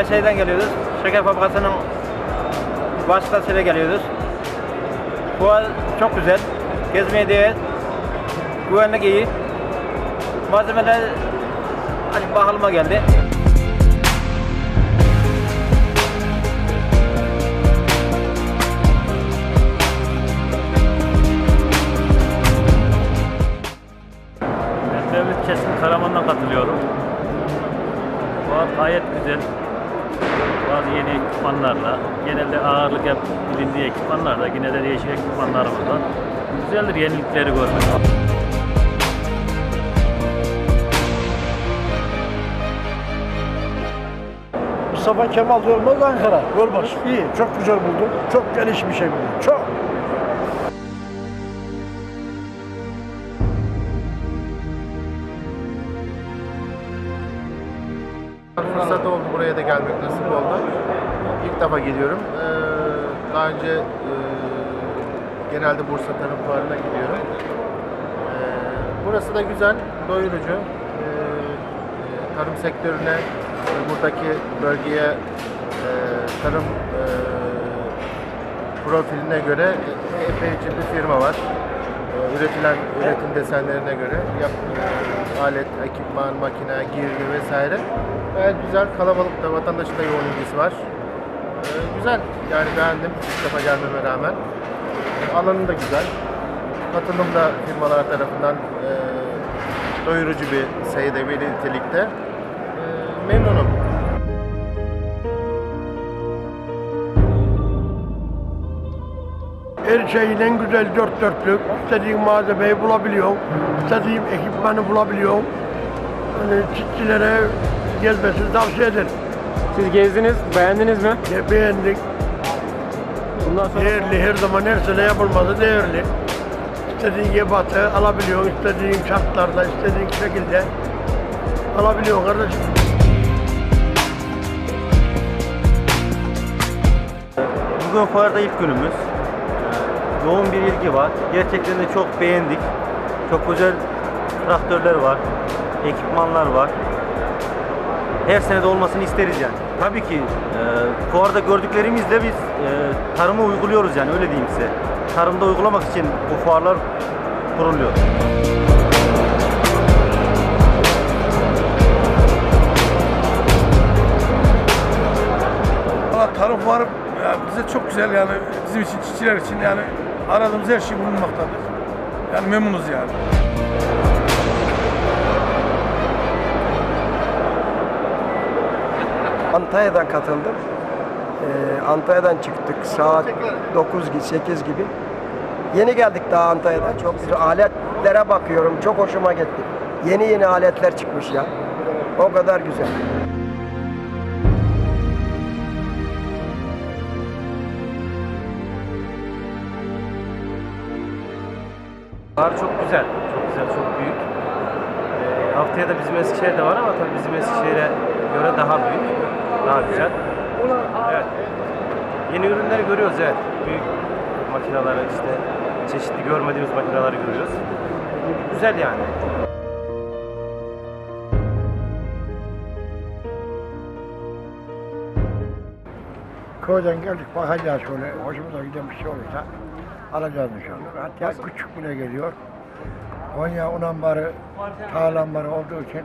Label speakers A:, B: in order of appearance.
A: Kayseri'den geliyoruz. Şeker fabrikasının vasıtasıyla geliyoruz. Fuar çok güzel. Gezmeye değer. Güvenlik iyi. Malzemeler hani pahalıma geldi.
B: Ben Mevlüt Kesin Karaman'dan katılıyorum. Fuar gayet güzel. Bazı yeni ekipmanlarla, genelde ağırlık hep bilindiği ekipmanlarla, yine de değişik ekipmanlarımız var. Güzeldir yenilikleri görmek.
C: Mustafa Kemal Yolmaz Ankara. Yolbaşı. İyi. Çok güzel buldum. Çok geniş bir şey buldum. Çok.
D: Fırsat oldu buraya da gelmek nasip oldu. İlk defa geliyorum. Ee, daha önce e, genelde Bursa Tarım Fuarı'na gidiyorum. Ee, burası da güzel, doyurucu. Ee, tarım sektörüne, buradaki bölgeye e, tarım e, profiline göre epeyce bir firma var. Üretilen üretim desenlerine göre yap, alet, ekipman, makine, girdi vesaire. Gayet güzel, kalabalık da vatandaşın da yoğun ilgisi var. Ee, güzel, yani beğendim ilk defa gelmeme rağmen. Alanı da güzel. Katılım da firmalar tarafından e, doyurucu bir sayıda ve nitelikte. Ee, memnunum.
C: Her şeyin en güzel dört dörtlük. İstediğin malzemeyi bulabiliyorsun. İstediğin ekipmanı bulabiliyorsun. Hani çiftçilere gezmesini tavsiye ederim.
E: Siz gezdiniz, beğendiniz mi?
C: Ne beğendik.
E: Bundan sonra
C: Değerli her zaman her sene yapılması değerli. İstediğin yebatı alabiliyorsun. istediğin şartlarda, istediğin şekilde alabiliyorsun kardeşim.
A: Bugün fuarda ilk günümüz. Yoğun bir ilgi var. Gerçekten de çok beğendik. Çok güzel traktörler var. Ekipmanlar var. Her sene de olmasını isteriz yani. Tabii ki e, fuarda gördüklerimizle biz e, tarıma uyguluyoruz yani öyle diyeyim size. Tarımda uygulamak için bu fuarlar kuruluyor.
F: Valla tarım fuarı bize çok güzel yani bizim için çiftçiler için yani aradığımız her şey bulunmaktadır. Yani memnunuz yani.
G: Antalya'dan katıldım. Ee, Antalya'dan çıktık saat 9 gibi 8 gibi. Yeni geldik daha Antalya'dan. Çok güzel aletlere bakıyorum. Çok hoşuma gitti. Yeni yeni aletler çıkmış ya. O kadar güzel.
A: Fuar çok güzel, çok güzel, çok büyük. Ee, haftaya da bizim Eskişehir'de var ama tabii bizim Eskişehir'e göre daha büyük, daha güzel. Evet. Yeni ürünleri görüyoruz evet. Büyük makineleri işte çeşitli görmediğimiz makineleri görüyoruz. Güzel yani.
C: Köyden geldik bakacağız şöyle. Hoşumuza giden bir şey olursa alacağız inşallah. Hatta küçük bile geliyor. Konya un ambarı, tarla ambarı olduğu için